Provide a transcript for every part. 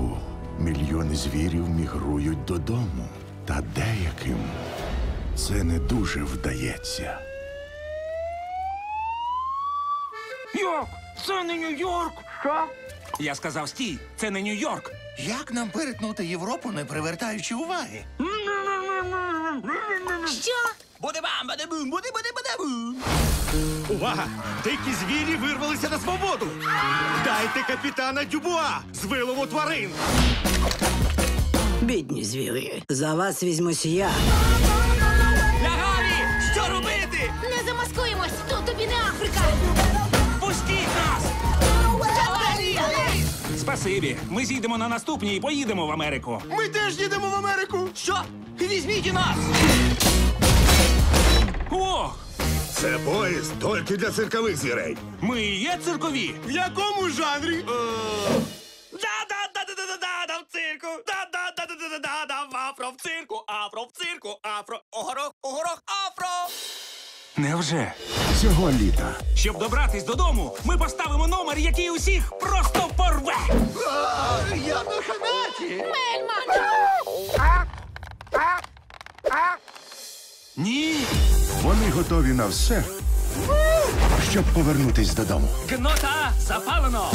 Щороку мільйони звірів мігрують додому, та деяким це не дуже вдається. Йорк! Це не Нью-Йорк! Що? Я сказав стій, це не Нью-Йорк. Як нам перетнути Європу, не привертаючи уваги? Що? Буде бам, буде бум, буде буде буде бум. Увага! Дикі звірі вирвалися на свободу! Дайте капітана Дюбуа з вилову тварин! Бідні звірі, за вас візьмусь я. Лягаві! Що робити? Не замаскуємось! Тут тобі не Африка! Пустіть нас! Спасибі. Ми зійдемо на наступній і поїдемо в Америку. Ми теж їдемо в Америку! Що? Візьміть і нас! Поїзд тільки для циркових звірей. Ми і є циркові! В якому жанрі? Да-да-да-да-да-да-да в цирку! Да-да-да-да-да-да в афро в цирку! Афро в цирку! Афро! Огорох! Огорох! Афро! Невже? Цього літа Щоб добратись додому, ми поставимо номер, який усіх просто порве! Я на ханаті! Мельман! Ні! Вони готові на все, щоб повернутись додому. Гнота запалено!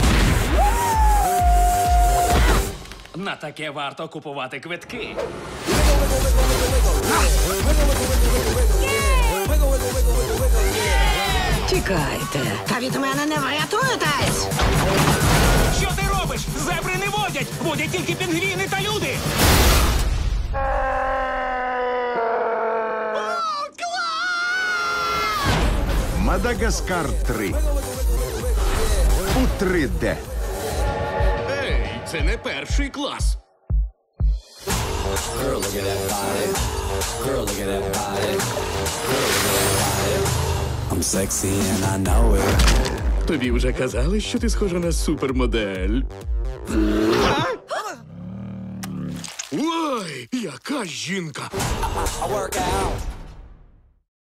На таке варто купувати квитки. Тікайте. Та від мене не врятуєтесь. Що ти робиш? Зебри не водять! Водять тільки пінгвіни та люди! Мадагаскар 3 у 3D. Ей, це не перший клас. I'm sexy and I know it. Тобі вже казали, що ти схожа на супермодель. Ой, яка жінка! I work out